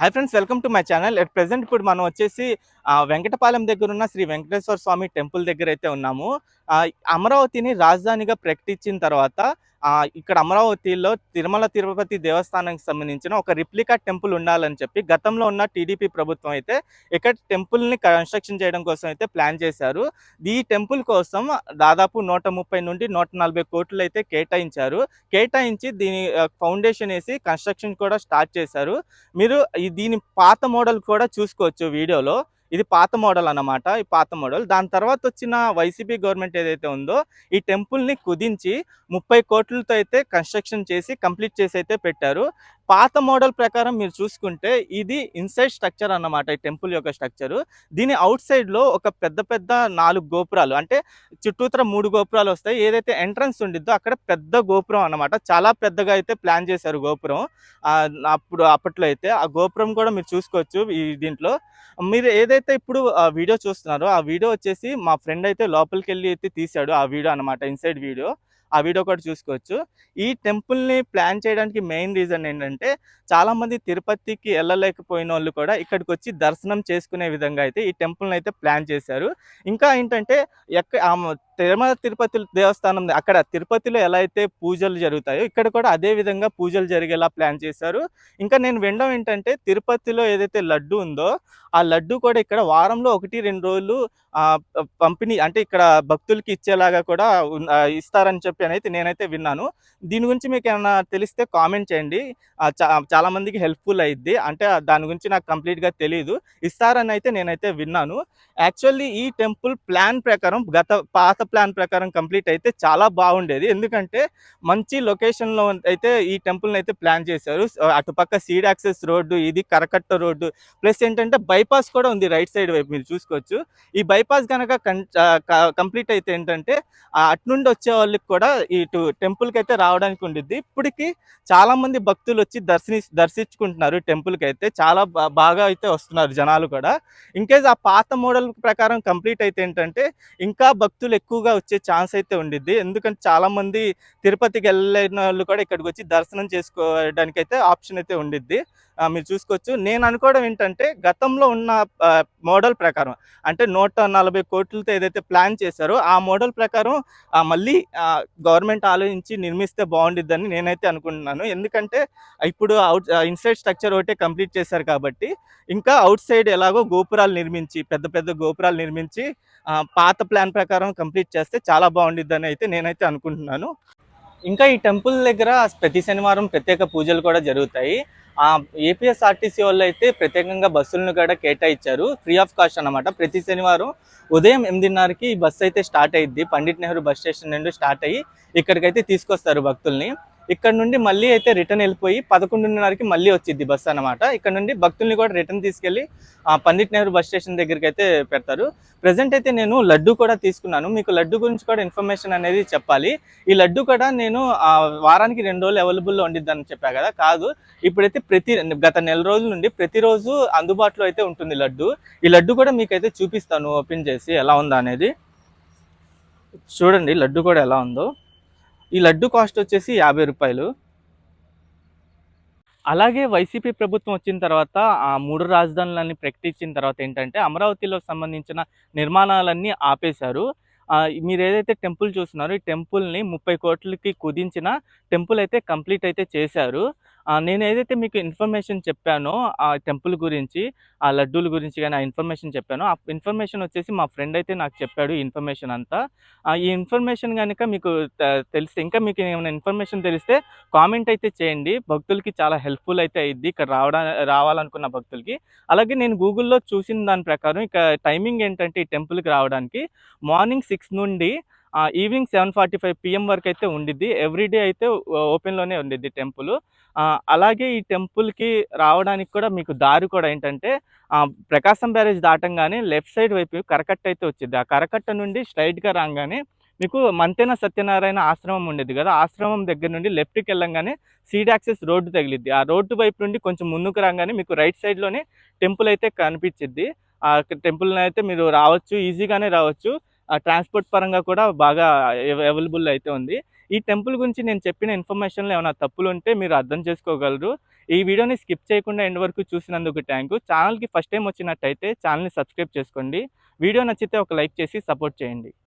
Hi friends welcome to my channel at present ఇప్పుడు మనం వచ్చేసి వెంకటపాలెం దగ్గర ఉన్న శ్రీ వెంకటేశ్వర స్వామి టెంపుల్ దగ్గర అయితే ఉన్నాము అమరావతిని రాజధానిగా ప్రకటించిన తర్వాత ఇక్కడ అమరావతిలో తిరుమల తిరుపతి దేవస్థానానికి సంబంధించిన ఒక రిప్లికా టెంపుల్ ఉండాలని చెప్పి గతంలో ఉన్న టీడీపీ ప్రభుత్వం అయితే ఇక్కడ టెంపుల్ని కన్స్ట్రక్షన్ చేయడం కోసం అయితే ప్లాన్ చేశారు. ఈ టెంపుల్ కోసం దాదాపు నూట ముప్పై నుండి నూట నలభై కోట్లు అయితే కేటాయించారు. కేటాయించి దీని ఫౌండేషన్ వేసి కన్స్ట్రక్షన్ కూడా స్టార్ట్ చేశారు. మీరు ఈ దీని పాత మోడల్ కూడా చూసుకోవచ్చు వీడియోలో. ఇది పాత మోడల్ అన్నమాట ఈ పాత మోడల్. దాని తర్వాత వచ్చిన వైసీపీ గవర్నమెంట్ ఏదైతే ఉందో ఈ టెంపుల్ని కుదించి ముప్పై కోట్లతో అయితే కన్స్ట్రక్షన్ చేసి కంప్లీట్ చేసి అయితే పెట్టారు. పాత మోడల్ ప్రకారం మీరు చూసుకుంటే ఇది ఇన్సైడ్ స్ట్రక్చర్ అన్నమాట ఈ టెంపుల్ యొక్క స్ట్రక్చరు. దీని అవుట్ సైడ్లో ఒక పెద్ద పెద్ద నాలుగు గోపురాలు అంటే చుట్టూతర మూడు గోపురాలు వస్తాయి. ఏదైతే ఎంట్రన్స్ ఉండిద్దో అక్కడ పెద్ద గోపురం అన్నమాట. చాలా పెద్దగా అయితే ప్లాన్ చేశారు గోపురం. అప్పుడు అప్పట్లో అయితే ఆ గోపురం కూడా మీరు చూసుకోవచ్చు ఈ దీంట్లో. మీరు ఏదైతే ఇప్పుడు ఆ వీడియో చూస్తున్నారో ఆ వీడియో వచ్చేసి మా ఫ్రెండ్ అయితే లోపలికి వెళ్ళి అయితే తీశాడు ఆ వీడియో అన్నమాట ఇన్సైడ్ వీడియో. ఆ వీడియో కూడా చూసుకోవచ్చు. ఈ టెంపుల్ని ప్లాన్ చేయడానికి మెయిన్ రీజన్ ఏంటంటే చాలామంది తిరుపతికి వెళ్ళలేకపోయిన వాళ్ళు కూడా ఇక్కడికి వచ్చి దర్శనం చేసుకునే విధంగా అయితే ఈ టెంపుల్ని అయితే ప్లాన్ చేశారు. ఇంకా ఏంటంటే ఎక్క తిరుమల తిరుపతి దేవస్థానం అక్కడ తిరుపతిలో ఎలా అయితే పూజలు జరుగుతాయో ఇక్కడ కూడా అదే విధంగా పూజలు జరిగేలా ప్లాన్ చేశారు. ఇంకా నేను వినడం ఏంటంటే తిరుపతిలో ఏదైతే లడ్డు ఉందో ఆ లడ్డు కూడా ఇక్కడ వారంలో ఒకటి రెండు రోజులు పంపిణీ అంటే ఇక్కడ భక్తులకి ఇచ్చేలాగా కూడా ఇస్తారని చెప్పి అయితే నేనైతే విన్నాను. దీని గురించి మీకు ఏమైనా తెలిస్తే కామెంట్ చేయండి. చా- చాలా మందికి హెల్ప్ఫుల్ అయ్యిద్ది అంటే దాని గురించి నాకు కంప్లీట్గా తెలియదు ఇస్తారని అయితే నేనైతే విన్నాను. యాక్చువల్లీ ఈ టెంపుల్ ప్లాన్ ప్రకారం గత పాత ప్లాన్ ప్రకారం కంప్లీట్ అయితే చాలా బాగుండేది. ఎందుకంటే మంచి లొకేషన్లో అయితే ఈ టెంపుల్ని అయితే ప్లాన్ చేశారు. అటుపక్క సీడ్ యాక్సెస్ రోడ్డు ఇది కరకట్ట రోడ్డు ప్లస్ ఏంటంటే బైపాస్ కూడా ఉంది రైట్ సైడ్ వైపు మీరు చూసుకోవచ్చు. ఈ బైపాస్ కనుక కంప్లీట్ అయితే ఏంటంటే అటు నుండి వచ్చే వాళ్ళకి కూడా ఇటు టెంపుల్కి అయితే రావడానికి ఉండిద్ది. ఇప్పటికి చాలామంది భక్తులు వచ్చి దర్శని దర్శించుకుంటున్నారు టెంపుల్కి అయితే. చాలా బాగా అయితే వస్తున్నారు జనాలు కూడా. ఇన్కేస్ ఆ పాత మోడల్ ప్రకారం కంప్లీట్ అయితే ఏంటంటే ఇంకా భక్తులు ఎక్కువగా వచ్చే ఛాన్స్ అయితే ఉండిద్ది. ఎందుకంటే చాలా మంది తిరుపతికి వెళ్ళిన వాళ్ళు కూడా ఇక్కడికి వచ్చి దర్శనం చేసుకోవడానికి అయితే ఆప్షన్ అయితే ఉండిద్ది. మీరు చూసుకోవచ్చు. నేను అనుకోవడం ఏంటంటే గతంలో ఉన్న మోడల్ ప్రకారం అంటే నూట నలభై కోట్లతో ఏదైతే ప్లాన్ చేశారో ఆ మోడల్ ప్రకారం మళ్ళీ గవర్నమెంట్ ఆలోచించి నిర్మిస్తే బాగుండిద్దని నేనైతే అనుకుంటున్నాను. ఎందుకంటే ఇప్పుడు అవుట్ ఇన్సైడ్ స్ట్రక్చర్ ఒకటే కంప్లీట్ చేశారు కాబట్టి ఇంకా అవుట్ సైడ్ ఎలాగో గోపురాలు నిర్మించి పెద్ద పెద్ద గోపురాలు నిర్మించి పాత ప్లాన్ ప్రకారం కంప్లీట్ చేస్తే చాలా బాగుండిద్దని అయితే నేనైతే అనుకుంటున్నాను. ఇంకా ఈ టెంపుల్ దగ్గర ప్రతి శనివారం ప్రత్యేక పూజలు కూడా జరుగుతాయి. ఆ ఏపీఎస్ఆర్టీసీ వాళ్ళు అయితే ప్రత్యేకంగా బస్సులను కూడా కేటాయించారు. ఫ్రీ ఆఫ్ కాస్ట్ అన్నమాట. ప్రతి శనివారం ఉదయం ఎనిమిదిన్నరకి ఈ బస్సు అయితే స్టార్ట్ అయ్యిద్ది పండిట్ నెహ్రూ బస్ స్టేషన్ నుండి స్టార్ట్ అయ్యి ఇక్కడికైతే తీసుకొస్తారు భక్తుల్ని. ఇక్కడ నుండి మళ్ళీ అయితే రిటర్న్ వెళ్ళిపోయి పదకొండున్నరకి మళ్ళీ వచ్చింది బస్సు అనమాట ఇక్కడ నుండి భక్తుల్ని కూడా రిటర్న్ తీసుకెళ్ళి ఆ, పండిట్ నెహ్రూ బస్ స్టేషన్ దగ్గరికి అయితే పెడతారు. ప్రజెంట్ అయితే నేను లడ్డు కూడా తీసుకున్నాను. మీకు లడ్డు గురించి కూడా ఇన్ఫర్మేషన్ అనేది చెప్పాలి. ఈ లడ్డు కూడా నేను ఆ, వారానికి రెండు రోజులు అవైలబుల్లో ఉండిద్దని చెప్పా కదా కాదు. ఇప్పుడైతే ప్రతి గత నెల రోజుల నుండి ప్రతిరోజు అందుబాటులో అయితే ఉంటుంది లడ్డు. ఈ లడ్డు కూడా మీకైతే చూపిస్తాను ఓపెన్ చేసి ఎలా ఉందా అనేది చూడండి లడ్డు కూడా ఎలా ఉందో. ఈ లడ్డు కాస్ట్ వచ్చేసి యాభై రూపాయలు. అలాగే వైసీపీ ప్రభుత్వం వచ్చిన తర్వాత ఆ మూడు రాజధానులన్నీ ప్రకటించిన తర్వాత ఏంటంటే అమరావతిలో సంబంధించిన నిర్మాణాలన్నీ ఆపేశారు. మీరు ఏదైతే టెంపుల్ చూస్తున్నారో ఈ టెంపుల్ని ముప్పై కోట్లకి కుదించిన టెంపుల్ అయితే కంప్లీట్ అయితే చేశారు. నేను ఏదైతే మీకు ఇన్ఫర్మేషన్ చెప్పానో ఆ టెంపుల్ గురించి ఆ లడ్డూల గురించి కానీ ఆ ఇన్ఫర్మేషన్ చెప్పానో ఆ ఇన్ఫర్మేషన్ వచ్చేసి మా ఫ్రెండ్ అయితే నాకు చెప్పాడు ఈ ఇన్ఫర్మేషన్ అంతా. ఈ ఇన్ఫర్మేషన్ కనుక మీకు తెలిస్తే ఇంకా మీకు ఏమైనా ఇన్ఫర్మేషన్ తెలిస్తే కామెంట్ అయితే చేయండి. భక్తులకి చాలా హెల్ప్ఫుల్ అయితే అయ్యింది ఇక్కడ రావడా రావాలనుకున్న భక్తులకి. అలాగే నేను గూగుల్లో చూసిన దాని ప్రకారం ఇక టైమింగ్ ఏంటంటే ఈ టెంపుల్కి రావడానికి మార్నింగ్ సిక్స్ నుండి evening seven forty five PM వరకు అయితే ఉండిద్ది. ఎవ్రీడే అయితే ఓపెన్లోనే ఉండిద్ది టెంపుల్. అలాగే ఈ టెంపుల్కి రావడానికి కూడా మీకు దారి కూడా ఏంటంటే ప్రకాశం బ్యారేజ్ దాటంగానే లెఫ్ట్ సైడ్ వైపు కరకట్ట అయితే వచ్చింది. ఆ కరకట్ట నుండి స్ట్రైట్గా రాగానే మీకు మంతెన సత్యనారాయణ ఆశ్రమం ఉండేది కదా ఆశ్రమం దగ్గర నుండి లెఫ్ట్కి వెళ్ళంగానే సీడ్ యాక్సెస్ రోడ్డు తగిలిద్ది. ఆ రోడ్డు వైపు నుండి కొంచెం ముందుకు రాగానే మీకు రైట్ సైడ్లోనే టెంపుల్ అయితే కనిపించిద్ది. ఆ టెంపుల్ అయితే మీరు రావచ్చు ఈజీగానే రావచ్చు. ట్రాన్స్పోర్ట్ పరంగా కూడా బాగా అవైలబుల్ అయితే ఉంది ఈ టెంపుల్ గురించి నేను చెప్పిన ఇన్ఫర్మేషన్‌లో ఏమైనా తప్పులు ఉంటే మీరు అర్థం చేసుకోగలరు. ఈ వీడియోని స్కిప్ చేయకుండా ఎండ్ వరకు చూసినందుకు థాంక్యూ. ఛానల్కి ఫస్ట్ టైం వచ్చినట్టయితే ఛానల్ని సబ్స్క్రైబ్ చేసుకోండి. వీడియో నచ్చితే ఒక లైక్ చేసి సపోర్ట్ చేయండి.